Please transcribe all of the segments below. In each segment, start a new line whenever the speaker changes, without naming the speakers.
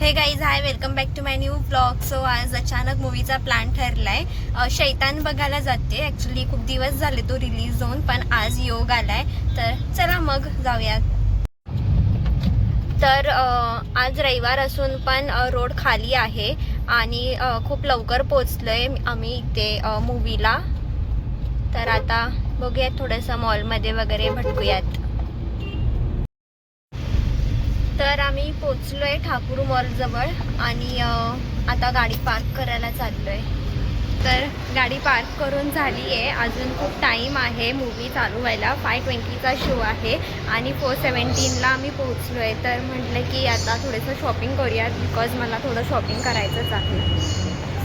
Hey guys hi welcome back to my new blog so आज अचानक मूवीचा plan ठरलाय. आहे शैतान बघायला जाते. ॲक्च्युली खूप दिवस झाले तो रिलीज होऊन पण आज योग आलाय. तर चला मग जाऊयात तर आज रविवार असून पण रोड खाली आहे आणि खूप लवकर पोचलोय आम्ही इथे मूवीला तर आता बघूयात थोडंसं मॉलमध्ये वगैरे भटकूयात. तर आम्ही पोचलो आहे ठाकूर मॉलजवळ आणि आता गाडी पार्क करायला चाललो आहे तर गाडी पार्क करून झाली आहे अजून खूप टाईम आहे मूवी चालू व्हायला. फाय ट्वेंटीचा शो आहे आणि फोर सेवन्टीनला आम्ही पोहोचलो आहे तर म्हटलं की आता थोडंसं शॉपिंग करूयात बिकॉज मला थोडं शॉपिंग करायचंच आहे.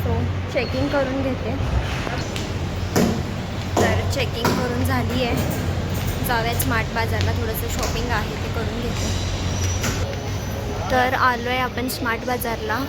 सो चेकिंग करून घेते. तर चेकिंग करून झाली आहे जाऊया स्मार्ट बाजारला. थोडंसं शॉपिंग आहे ते करून घेते. तर आलो आहे आपण स्मार्ट बाजारला.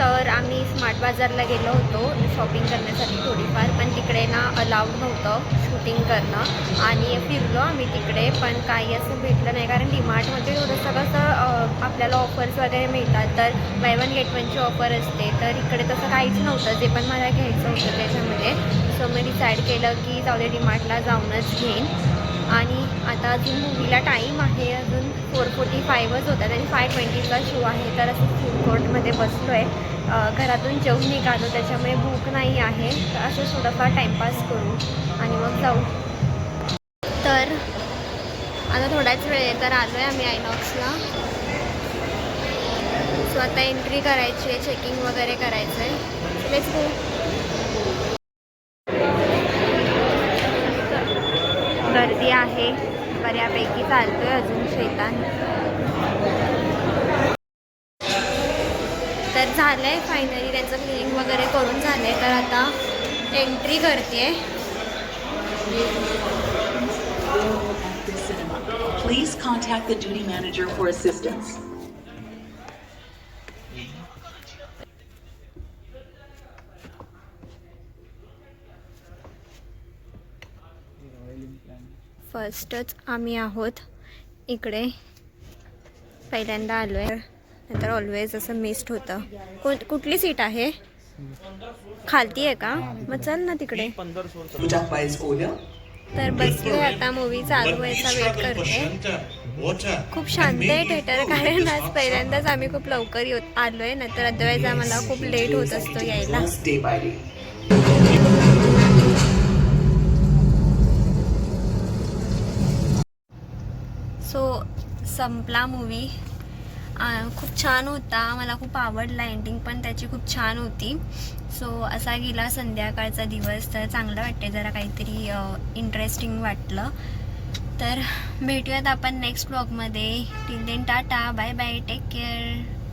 तर आम्ही स्मार्ट बाजारला गेलो होतो शॉपिंग करण्यासाठी थोडीफार पण तिकडे ना अलाउड नव्हतं शूटिंग करणं. आणि फिरलो आम्ही तिकडे पण काही असं भेटलं नाही कारण डीमार्टमध्ये थोडंसं कसं असं आपल्याला ऑफर्स वगैरे मिळतात. तर बाय वन गेट वनची ऑफर असते. तर इकडे तसं काहीच नव्हतं जे पण मला घ्यायचं होतं त्याच्यामध्ये. सो मी डिसाईड केलं की जाऊ दे डीमार्टला जाऊनच घेईन. आणि आता अजून मूवीला टाईम आहे अजून फोर फोर्टी फायव्हच होतात आणि फाय ट्वेंटीचा शो आहे. तर असं फूड कोर्टमध्ये बसलो आहे घरातून जेवून निघालो त्याच्यामुळे भूक नाही आहे. तर असं थोडंफार टाईमपास करू आणि मग जाऊ. तर आता थोडाच वेळ आहे तर आलो आहे आम्ही आयनॉक्सला. सो आता एंट्री करायची आहे चेकिंग वगैरे करायचं आहे लेट्स गो गर्दी आहे. बऱ्यापैकी चालतोय अजून शैतान तर झालंय फायनली त्याचं क्लिनिंग वगैरे करून झालंय तर आता एंट्री करते
Please contact the duty manager for assistance.
फर्स्टच आम्ही आहोत. इकडे पहिल्यांदा आलो आहे नंतर ऑलवेज असं मिस्ड होतं. कुठली सीट आहे? खालती आहे का? मग चल ना तिकडे. तर बसलोय आता मूवी चालू व्हायचा वेट करते. खूप शांत आहे थिएटर कारण आज पहिल्यांदाच आम्ही खूप लवकर येत आलोय. नंतर अदरवाईज आम्हाला खूप लेट होत असतो यायला. संपला मूवी खूप छान होता. मला खूप आवडला एंडिंग पण त्याची खूप छान होती. सो असा गेला संध्याकाळचा दिवस. तर चांगलं वाटते जरा काहीतरी इंटरेस्टिंग वाटलं. तर भेटूयात आपण नेक्स्ट ब्लॉगमध्ये till then tata. Bye bye take care